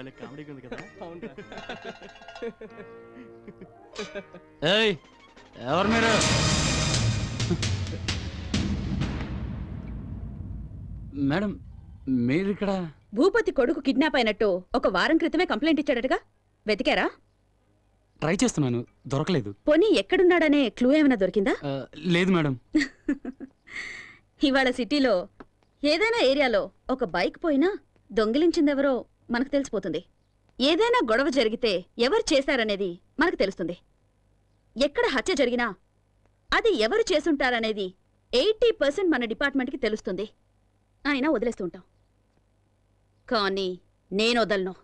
భలే కామెడీగా ఉంది కదా. ఏయ్ ఎవరు మీరు? మేడం మీరు ఇక్కడ భూపతి కొడుకు కిడ్నాప్ అయినట్టు ఒక వారం క్రితమే కంప్లైంట్ ఇచ్చాడటగా? వెతికారా? ట్రై చేస్తున్నాను దొరకలేదు. పోనీ ఎక్కడున్నాడనే క్లూ ఏమైనా దొరికిందా? ఆ, లేదు మేడం. ఇవాళ సిటీలో ఏదైనా ఏరియాలో ఒక బైక్ పోయినా దొంగిలించిందెవరో మనకు తెలిసిపోతుంది. ఏదైనా గొడవ జరిగితే ఎవరు చేశారనేది మనకు తెలుస్తుంది. ఎక్కడ హత్య జరిగినా అది ఎవరు చేసుంటారనేది ఎయిటీ పర్సెంట్ మన డిపార్ట్మెంట్కి తెలుస్తుంది. అయినా వదిలేస్తూ ఉంటాం. కానీ నేను వదలను.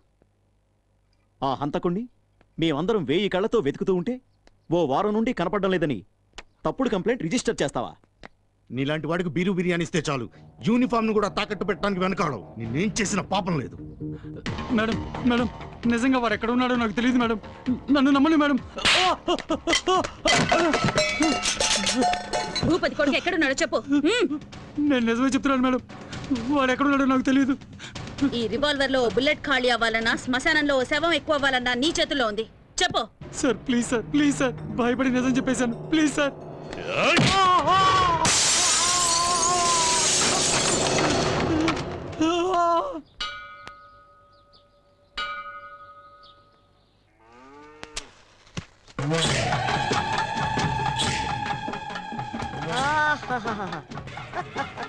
ఆ హంతకుణ్ణి మేమందరం వేయి కళ్ళతో వెతుకుతూ ఉంటే ఓ వారం నుండి కనపడడం లేదని తప్పుడు కంప్లైంట్ రిజిస్టర్ చేస్తావా? నీలాంటి వాడికి బీరు బిర్యానీ ఇస్తే చాలు. యూనిఫామ్ను కూడా తాకట్టు పెట్టడానికి వెనకాడవు. నిన్నేం చేసిన పాపం లేదు. మేడం మేడం నిజంగా వారు ఎక్కడ ఉన్నాడో నాకు తెలియదు మేడం. నన్ను నమ్మండి మేడం. భూపతి కొడుకు ఎక్కడున్నాడో చెప్పు. హ్మ్. నేను నిజమే చెప్తున్నాను మేడం. వాడు ఎక్కడ ఉన్నాడో నాకు తెలియదు ఈ రివాల్వర్లో బుల్లెట్ ఖాళీ అవ్వాలన్నా శ్మశానంలో శవం ఎక్కువ అవ్వాలన్నా నీ చేతుల్లో ఉంది. చెప్పు. Sir please sir please sir. భయపడి నిజం చెప్పేశాను. Please sir.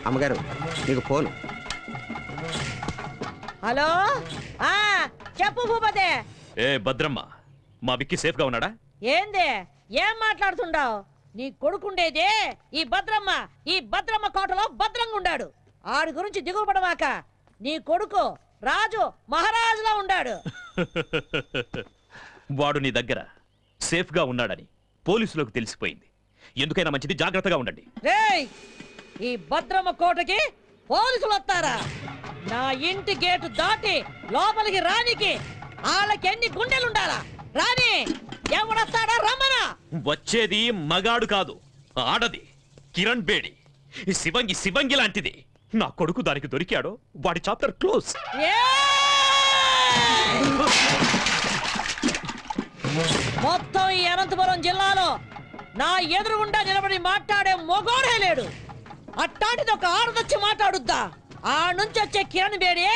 అమ్మగారు మీకు ఫోన్. హలో? ఆ చెప్పు భూపతి. ఏ భద్రమ్మ మా విక్కి సేఫ్గా ఉన్నాడా? ఏంది? ఏం మాట్లాడుతుండావు? నీ కొడుకుండేదే ఈ భద్రమ్మ. ఈ భద్రమ్మ కోటలో భద్రంగా ఉండాడు ఆడి గురించి దిగులు పడమాక నీ కొడుకు రాజు మహారాజులా ఉండాడు. వాడు నీ దగ్గర సేఫ్గా ఉన్నాడని పోలీసులకు తెలిసిపోయింది. ఎందుకైనా మంచిది జాగ్రత్తగా ఉండండి. రేయ్ ఈ భద్రమ్మ కోటకి పోలీసులు వస్తారా? నా ఇంటి గేటు దాటి లోపలికి రానికి వాళ్ళకి ఎన్ని గుండెలుండాలా? రాని ఎవడొస్తాడా రమ్మనా? వచ్చేది మగాడు కాదు ఆడది కిరణ్ బేడి. ఈ శివంగి శివంగి లాంటిది. నా కొడుకు దానికి దొరికాడో వాడి చాప్టర్ క్లోజ్. మొత్తం ఈ అనంతపురం జిల్లాలో నా ఎదురుగుండా నిలబడి మాట్లాడే మొగోడే లేడు. అట్టాంటిది ఒక ఆడదొచ్చి మాట్లాడుద్దా? ఆ నుంచి వచ్చే కిరణ్ బేడి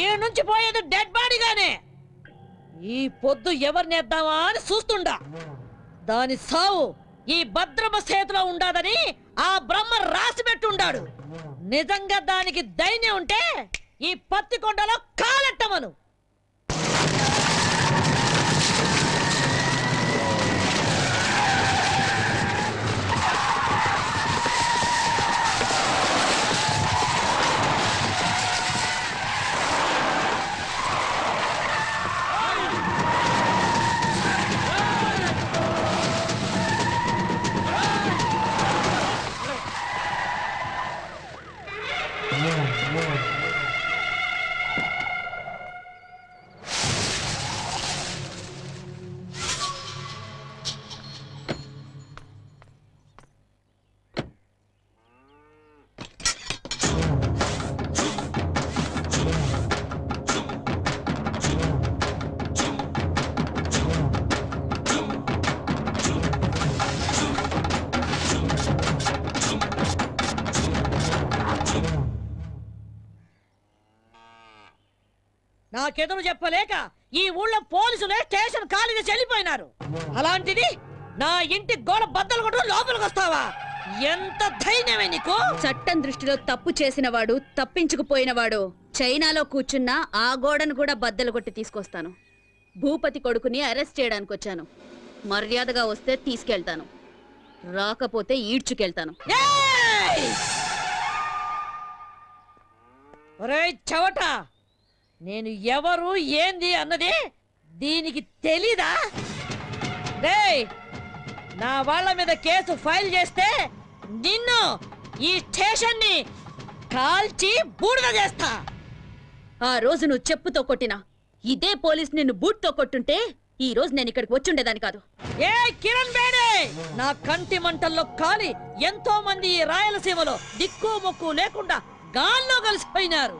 ఈ నుంచి పోయేది డెడ్ బాడీగానే. ఈ పొద్దు ఎవరినేద్దామా అని చూస్తుండా. దాని సావు ఈ భద్రమ చేతిలో ఉండాదని ఆ బ్రహ్మ రాసి పెట్టుండాడు. నిజంగా దానికి దైన్యం ఉంటే ఈ పత్తి కొండలో కాలెట్టమను. నాకెదురు చెప్పలేక ఈ ఊళ్ళో పోలీసులే స్టేషన్ ఖాళీ చేసి వెళ్ళిపోయినారు అలాంటిది నా ఇంటి గోడ బద్దలు కొట్టు లోపలికి వస్తావా? ఎంత ధైర్యమే నీకు? చట్టం దృష్టిలో తప్పు చేసినవాడు తప్పించుకుపోయినవాడు. చైనాలో కూర్చున్నా ఆ గోడను కూడా బద్దలు కొట్టి తీసుకొస్తాను. భూపతి కొడుకుని అరెస్ట్ చేయడానికి వచ్చాను. మర్యాదగా వస్తే తీసుకెళ్తాను. రాకపోతే ఈడ్చుకెళ్తాను. చవట! నేను ఎవరు ఏంది అన్నది దీనికి తెలీదా? రేయ్ నా వాళ్ళ మీద కేసు ఫైల్ చేస్తే నిన్ను ఈ స్టేషన్ని కాల్చి బూడిద చేస్తా. ఆ రోజు నువ్వు చెప్పుతో కొట్టినా ఇదే పోలీస్ నిన్ను బూట్తో కొట్టుంటే ఈ రోజు నేను ఇక్కడికి వచ్చుండేదాన్ని కాదు. ఏ కిరణ్ బేడే నా కంటి మంటల్లో కాలి ఎంతో మంది ఈ రాయలసీమలో దిక్కు మొక్కు లేకుండా గాల్లో కలిసిపోయినారు.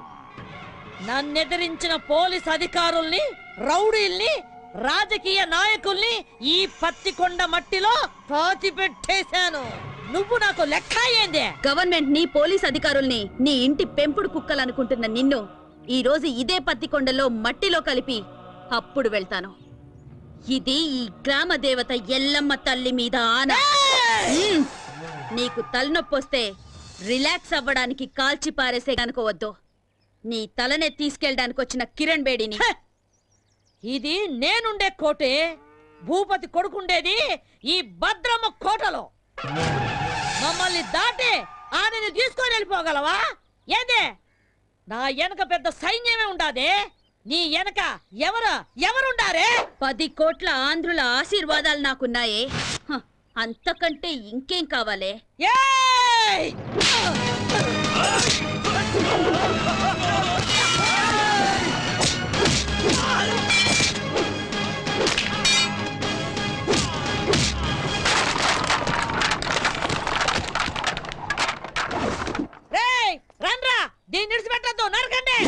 నన్నెదిరించిన పోలీస్ అధికారుల్ని రౌడీల్ని రాజకీయ నాయకుల్ని ఈ పత్తికొండ మట్టిలో పాతి పెట్టేశాను నువ్వు నాకు లెక్క ఏందే? గవర్నమెంట్ని పోలీస్ అధికారుల్ని నీ ఇంటి పెంపుడు కుక్కలనుకుంటున్న నిన్ను ఈ రోజు ఇదే పత్తికొండలో మట్టిలో కలిపి అప్పుడు వెళ్తాను. ఇది ఈ గ్రామ దేవత ఎల్లమ్మ తల్లి మీద ఆన. నీకు తలనొప్పొస్తే రిలాక్స్ అవ్వడానికి కాల్చి పారేసే కనుకోవద్దు నీ తలనే తీసుకెళ్ళడానికి వచ్చిన కిరణ్ బేడిని. హ! ఇది నేనుండే కోటే భూపతి కొడుకుండేది ఈ భద్రమ్మ కోటలో. మమ్మల్ని దాటి ఆమెను తీసుకొని వెళ్ళిపోగలవా? ఏందే? నా వెనక పెద్ద సైన్యమే ఉండాదే? నీ వెనక ఎవరు ఎవరుండారే? పది కోట్ల ఆంధ్రుల ఆశీర్వాదాలు నాకున్నాయే. హ, అంతకంటే ఇంకేం కావాలే? ఏయ్! దీన్ని విడిచిపెట్టద్దు నరకండి!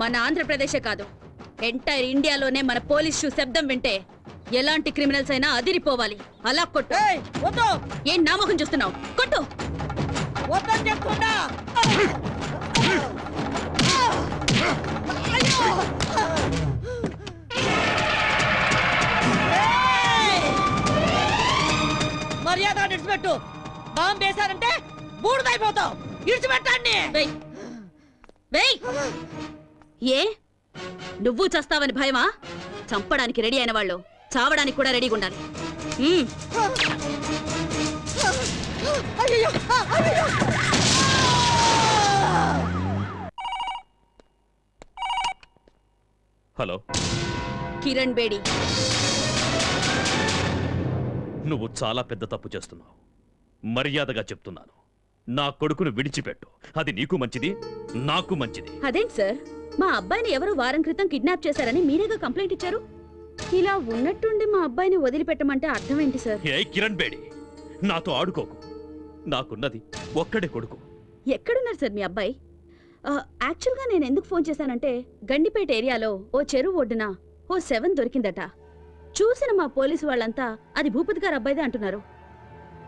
మన ఆంధ్రప్రదేశే కాదు. ఎంటైర్ ఇండియాలోనే మన పోలీసు శబ్దం వింటే ఎలాంటి క్రిమినల్స్ అయినా అదిరిపోవాలి. అలా కొట్టు. ఏం నామకం చూస్తున్నావు? కొట్టు. మర్యాద ఇడిచిపెట్టు బాంబు వేశారంటే బూడిదైపోతావు. ఇడిచిపెట్టండి. ఏ? నువ్వు చస్తావని భయమా? చంపడానికి రెడీ అయిన వాళ్ళు చావడానికి కూడా రెడీగా ఉండాలి. హలో. కిరణ్ బేడి. నువ్వు చాలా పెద్ద తప్పు చేస్తున్నావు. మర్యాదగా చెప్తున్నాను. నా కొడుకును విడిచిపెట్టు. అది నీకు మంచిది నాకు మంచిది. అదేంటి సార్? మా అబ్బాయిని ఎవరో వారం క్రితం కిడ్నాప్ చేశారని మీరేగా కంప్లైంట్ ఇచ్చారు? ఇలా ఉన్నట్టుండి మా అబ్బాయిని వదిలిపెట్టమంటే అర్థం ఏంటి సార్? ఏ కిరణ్ బేడి నాతో ఆడుకోకు. నాకున్నది ఒక్కడే కొడుకు. ఎక్కడున్నారు సార్ మీ అబ్బాయి? యాక్చువల్గా నేను ఎందుకు ఫోన్ చేశానంటే గండిపేట ఏరియాలో ఓ చెరువు ఒడ్డున ఓ సెవెన్ దొరికిందట. చూసిన మా పోలీసు వాళ్ళంతా అది భూపతి గారు అబ్బాయిదే అంటున్నారు.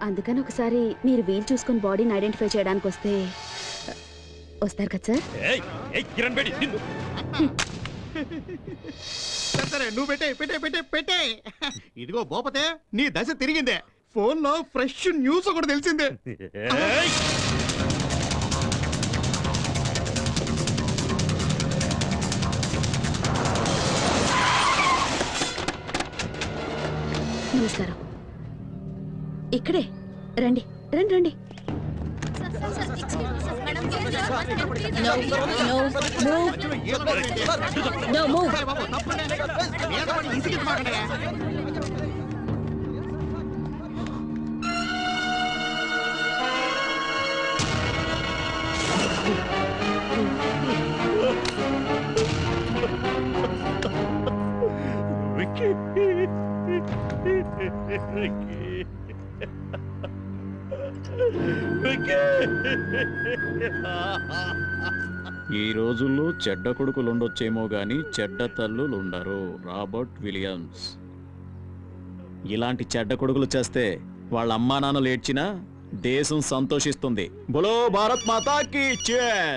అందుకని ఒకసారి మీరు వీలు చూసుకొని బాడీని ఐడెంటిఫై చేయడానికి వస్తే వస్తారు కదా సార్? కిరణ్ బేడి నువ్వు పెట్టే పెట్టే పెట్టే పెట్టే. ఇదిగో బోపతే నీ దశ తిరిగిందే. ఫోన్లో ఫ్రెష్ న్యూస్ ఒకటి తెలిసిందే! నమస్కారం. ఇక్కడే. రండి రండి రండి. No, no, move. No, move. Ricky. Ricky. ఈ రోజుల్లో చెడ్డ కొడుకులు ఉండొచ్చేమో గాని చెడ్డ తల్లులు ఉండరు రాబర్ట్ విలియమ్స్. ఇలాంటి చెడ్డ కొడుకులు చేస్తే వాళ్ళ అమ్మా నాన్నలు ఏడ్చినా దేశం సంతోషిస్తుంది. బులో భారత్ మాతాకి చేర్